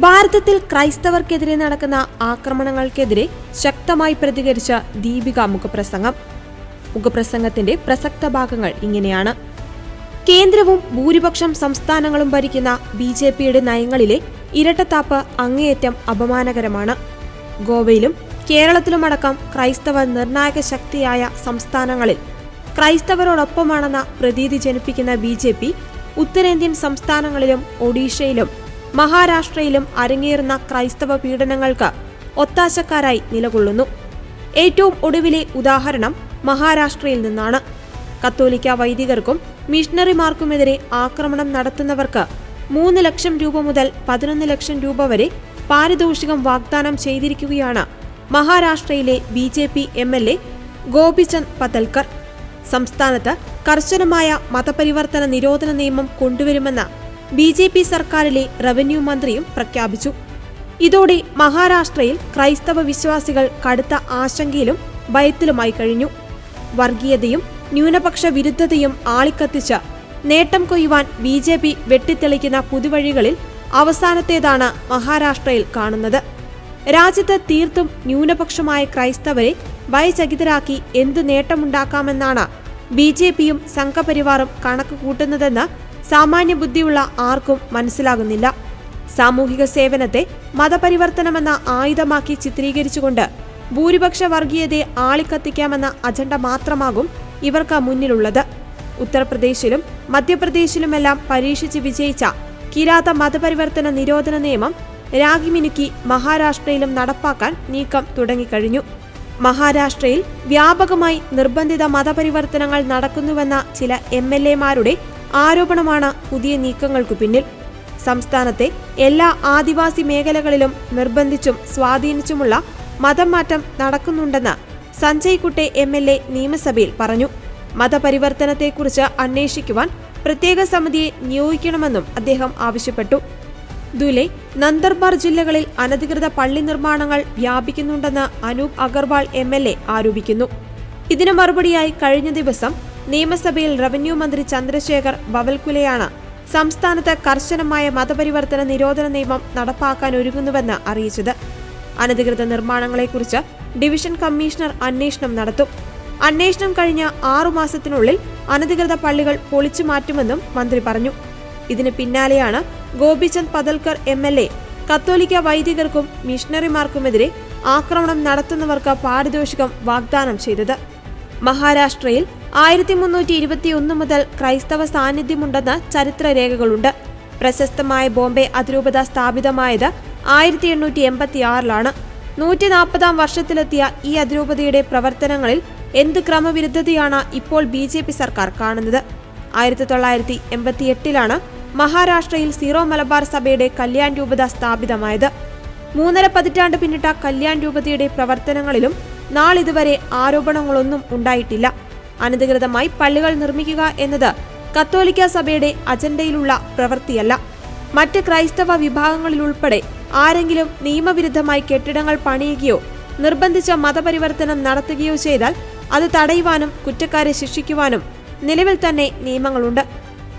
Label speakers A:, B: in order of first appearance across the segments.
A: ഭാരതത്തിൽ ക്രൈസ്തവർക്കെതിരെ നടക്കുന്ന ആക്രമണങ്ങൾക്കെതിരെ ശക്തമായി പ്രതികരിച്ച ദീപിക മുഖപ്രസംഗം. മുഖപ്രസംഗത്തിന്റെ പ്രസക്ത ഭാഗങ്ങൾ ഇങ്ങനെയാണ്. കേന്ദ്രവും ഭൂരിപക്ഷം സംസ്ഥാനങ്ങളും ഭരിക്കുന്ന ബി ജെ പിയുടെ നയങ്ങളിലെ ഇരട്ടത്താപ്പ് അങ്ങേയറ്റം അപമാനകരമാണ്. ഗോവയിലും കേരളത്തിലുമടക്കം ക്രൈസ്തവ നിർണായക ശക്തിയായ സംസ്ഥാനങ്ങളിൽ ക്രൈസ്തവരോടൊപ്പമാണെന്ന പ്രതീതി ജനിപ്പിക്കുന്ന ബി ജെ പി ഉത്തരേന്ത്യൻ സംസ്ഥാനങ്ങളിലും ഒഡീഷയിലും മഹാരാഷ്ട്രയിലും അരങ്ങേറുന്ന ക്രൈസ്തവ പീഡനങ്ങൾക്ക് ഒത്താശക്കാരായി നിലകൊള്ളുന്നു. ഏറ്റവും ഒടുവിലെ ഉദാഹരണം മഹാരാഷ്ട്രയിൽ നിന്നാണ്. കത്തോലിക്ക വൈദികർക്കും മിഷണറിമാർക്കുമെതിരെ ആക്രമണം നടത്തുന്നവർക്ക് മൂന്ന് ലക്ഷം രൂപ മുതൽ പതിനൊന്ന് ലക്ഷം രൂപ വരെ പാരിതോഷികം വാഗ്ദാനം ചെയ്തിരിക്കുകയാണ് മഹാരാഷ്ട്രയിലെ B J P M L A Gopichand Padalkar. സംസ്ഥാനത്ത് കർശനമായ മതപരിവർത്തന നിരോധന നിയമം കൊണ്ടുവരുമെന്ന് ബി ജെ പി സർക്കാരിലെ റവന്യൂ മന്ത്രിയും പ്രഖ്യാപിച്ചു. ഇതോടെ മഹാരാഷ്ട്രയിൽ ക്രൈസ്തവ വിശ്വാസികൾ കടുത്ത ആശങ്കയിലും ഭയത്തിലുമായി കഴിഞ്ഞു. വർഗീയതയും ന്യൂനപക്ഷ വിരുദ്ധതയും ആളിക്കത്തിച്ച് നേട്ടം കൊയ്യുവാൻ ബി ജെ പി വെട്ടിത്തെളിക്കുന്ന പുതുവഴികളിൽ അവസാനത്തേതാണ് മഹാരാഷ്ട്രയിൽ കാണുന്നത്. രാജ്യത്ത് തീർത്തും ന്യൂനപക്ഷമായ ക്രൈസ്തവരെ ഭയചകിതരാക്കി എന്ത് നേട്ടമുണ്ടാക്കാമെന്നാണ് ബി ജെ പിയും സംഘപരിവാറും കണക്ക് കൂട്ടുന്നതെന്ന് സാമാന്യ ബുദ്ധിയുള്ള ആർക്കും മനസ്സിലാകുന്നില്ല. സാമൂഹിക സേവനത്തെ മതപരിവർത്തനമെന്ന ആയുധമാക്കി ചിത്രീകരിച്ചുകൊണ്ട് ഭൂരിപക്ഷ വർഗീയതയെ ആളിക്കത്തിക്കാമെന്ന അജണ്ട മാത്രമാകും ഇവർക്ക് മുന്നിലുള്ളത്. ഉത്തർപ്രദേശിലും മധ്യപ്രദേശിലുമെല്ലാം പരീക്ഷിച്ച് വിജയിച്ച കിരാത മതപരിവർത്തന നിരോധന നിയമം രാഗിമിനുക്കി മഹാരാഷ്ട്രയിലും നടപ്പാക്കാൻ നീക്കം തുടങ്ങിക്കഴിഞ്ഞു. മഹാരാഷ്ട്രയിൽ വ്യാപകമായി നിർബന്ധിത മതപരിവർത്തനങ്ങൾ നടക്കുന്നുവെന്ന ചില എം എൽ എമാരുടെ ആരോപണമാണ് പുതിയ നീക്കങ്ങൾക്കു പിന്നിൽ. സംസ്ഥാനത്തെ എല്ലാ ആദിവാസി മേഖലകളിലും നിർബന്ധിച്ചും സ്വാധീനിച്ചുമുള്ള മതം മാറ്റം നടക്കുന്നുണ്ടെന്ന് Sanjay Kutte M L A നിയമസഭയിൽ പറഞ്ഞു. മതപരിവർത്തനത്തെക്കുറിച്ച് അന്വേഷിക്കുവാൻ പ്രത്യേക സമിതിയെ നിയോഗിക്കണമെന്നും അദ്ദേഹം ആവശ്യപ്പെട്ടു. ദുലെ നന്ദർബാർ ജില്ലകളിൽ അനധികൃത പള്ളി നിർമ്മാണങ്ങൾ വ്യാപിക്കുന്നുണ്ടെന്ന് അനൂപ് അഗർവാൾ എം ആരോപിക്കുന്നു. ഇതിനു മറുപടിയായി കഴിഞ്ഞ ദിവസം നിയമസഭയിൽ റവന്യൂ മന്ത്രി ചന്ദ്രശേഖർ ബവൽകുലയാണ് സംസ്ഥാനത്ത് കർശനമായ മതപരിവർത്തന നിരോധന നിയമം നടപ്പാക്കാൻ ഒരുങ്ങുന്നുവെന്ന് അറിയിച്ചത്. അനധികൃത നിർമ്മാണങ്ങളെക്കുറിച്ച് ഡിവിഷൻ കമ്മീഷണർ അന്വേഷണം നടത്തും. അന്വേഷണം കഴിഞ്ഞ ആറുമാസത്തിനുള്ളിൽ അനധികൃത പള്ളികൾ പൊളിച്ചു മാറ്റുമെന്നും മന്ത്രി പറഞ്ഞു. ഇതിന് പിന്നാലെയാണ് Gopichand Padalkar M L A കത്തോലിക്ക വൈദികർക്കും മിഷണറിമാർക്കുമെതിരെ ആക്രമണം നടത്തുന്നവർക്ക് പാരിതോഷികം വാഗ്ദാനം ചെയ്തത്. മഹാരാഷ്ട്രയിൽ ആയിരത്തി മുന്നൂറ്റി ഇരുപത്തിയൊന്ന് മുതൽ ക്രൈസ്തവ സാന്നിധ്യമുണ്ടെന്ന് ചരിത്രരേഖകളുണ്ട്. പ്രശസ്തമായ ബോംബെ അതിരൂപത സ്ഥാപിതമായത് ആയിരത്തി എണ്ണൂറ്റി എൺപത്തി ആറിലാണ് നൂറ്റി നാൽപ്പതാം വർഷത്തിലെത്തിയ ഈ അതിരൂപതയുടെ പ്രവർത്തനങ്ങളിൽ എന്ത് ക്രമവിരുദ്ധതയാണ് ഇപ്പോൾ ബി ജെ പി സർക്കാർ കാണുന്നത്? ആയിരത്തി തൊള്ളായിരത്തി എൺപത്തി എട്ടിലാണ് മഹാരാഷ്ട്രയിൽ സീറോ മലബാർ സഭയുടെ കല്യാൺ രൂപത സ്ഥാപിതമായത്. മൂന്നര പതിറ്റാണ്ട് പിന്നിട്ട കല്യാൺ രൂപതയുടെ പ്രവർത്തനങ്ങളിലും നാളിതുവരെ ആരോപണങ്ങളൊന്നും ഉണ്ടായിട്ടില്ല. അനധികൃതമായി പള്ളികൾ നിർമ്മിക്കുക എന്നത് കത്തോലിക്ക സഭയുടെ അജണ്ടയിലുള്ള പ്രവൃത്തിയല്ല. മറ്റ് ക്രൈസ്തവ വിഭാഗങ്ങളിലുൾപ്പെടെ ആരെങ്കിലും നിയമവിരുദ്ധമായി കെട്ടിടങ്ങൾ പണിയുകയോ നിർബന്ധിച്ച മതപരിവർത്തനം നടത്തുകയോ ചെയ്താൽ അത് തടയുവാനും കുറ്റക്കാരെ ശിക്ഷിക്കുവാനും നിലവിൽ തന്നെ നിയമങ്ങളുണ്ട്.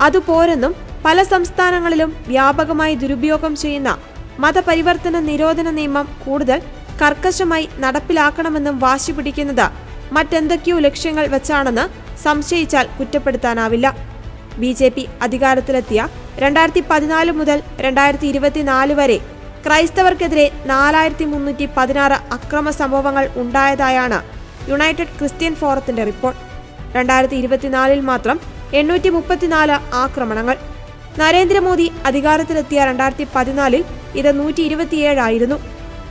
A: അതുപോരെന്നും പല സംസ്ഥാനങ്ങളിലും വ്യാപകമായി ദുരുപയോഗം ചെയ്യുന്ന മതപരിവർത്തന നിരോധന നിയമം കൂടുതൽ കർക്കശമായി നടപ്പിലാക്കണമെന്നും വാശി പിടിക്കുന്നത് മറ്റെന്തൊക്കെയോ ലക്ഷ്യങ്ങൾ വെച്ചാണെന്ന് സംശയിച്ചാൽ കുറ്റപ്പെടുത്താനാവില്ല. ബി ജെ പി അധികാരത്തിലെത്തിയ രണ്ടായിരത്തി പതിനാല് മുതൽ രണ്ടായിരത്തി ഇരുപത്തിനാല് വരെ ക്രൈസ്തവർക്കെതിരെ നാലായിരത്തി മുന്നൂറ്റി പതിനാറ് അക്രമ സംഭവങ്ങൾ ഉണ്ടായതായാണ് യുണൈറ്റഡ് ക്രിസ്ത്യൻ ഫോറത്തിന്റെ റിപ്പോർട്ട്. രണ്ടായിരത്തി ഇരുപത്തിനാലിൽ മാത്രം എണ്ണൂറ്റി മുപ്പത്തിനാല് ആക്രമണങ്ങൾ. നരേന്ദ്രമോദി അധികാരത്തിലെത്തിയ രണ്ടായിരത്തി പതിനാലിൽ ഇത് നൂറ്റി ഇരുപത്തിയേഴായിരുന്നു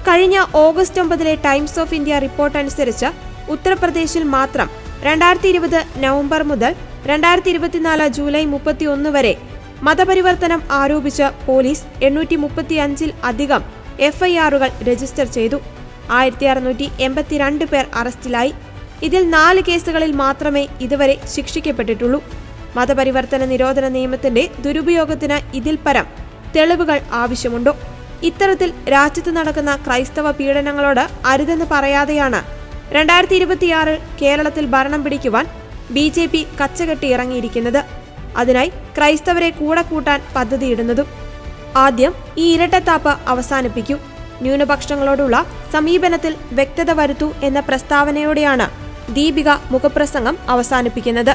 A: കഴിഞ്ഞ ഓഗസ്റ്റ് ഒമ്പതിലെ ടൈംസ് ഓഫ് ഇന്ത്യ റിപ്പോർട്ട് അനുസരിച്ച് ഉത്തർപ്രദേശിൽ മാത്രം രണ്ടായിരത്തി ഇരുപത് നവംബർ മുതൽ രണ്ടായിരത്തി ഇരുപത്തിനാല് ജൂലൈ മുപ്പത്തി ഒന്ന് വരെ മതപരിവർത്തനം ആരോപിച്ച് പോലീസ് എണ്ണൂറ്റി മുപ്പത്തി അഞ്ചിൽ അധികം എഫ്ഐആറുകൾ രജിസ്റ്റർ ചെയ്തു. ആയിരത്തി അറുന്നൂറ്റി എൺപത്തിരണ്ട് പേർ അറസ്റ്റിലായി. ഇതിൽ നാല് കേസുകളിൽ മാത്രമേ ഇതുവരെ ശിക്ഷിക്കപ്പെട്ടിട്ടുള്ളൂ. മതപരിവർത്തന നിരോധന നിയമത്തിന്റെ ദുരുപയോഗത്തിന് ഇതിൽ പരം തെളിവുകൾ ആവശ്യമുണ്ടോ? ഇത്തരത്തിൽ രാജ്യത്ത് നടക്കുന്ന ക്രൈസ്തവ പീഡനങ്ങളോട് അരുതെന്ന് പറയാതെയാണ് രണ്ടായിരത്തി ഇരുപത്തിയാറിൽ കേരളത്തിൽ ഭരണം പിടിക്കുവാൻ ബി ജെ പി കച്ചകെട്ടി ഇറങ്ങിയിരിക്കുന്നത്. അതിനായി ക്രൈസ്തവരെ കൂടെ കൂട്ടാൻ പദ്ധതിയിടുന്നതും ആദ്യം ഈ ഇരട്ടത്താപ്പ് അവസാനിപ്പിക്കും. ന്യൂനപക്ഷങ്ങളോടുള്ള സമീപനത്തിൽ വ്യക്തത വരുത്തൂ എന്ന പ്രസ്താവനയോടെയാണ് ദീപിക മുഖപ്രസംഗം അവസാനിപ്പിക്കുന്നത്.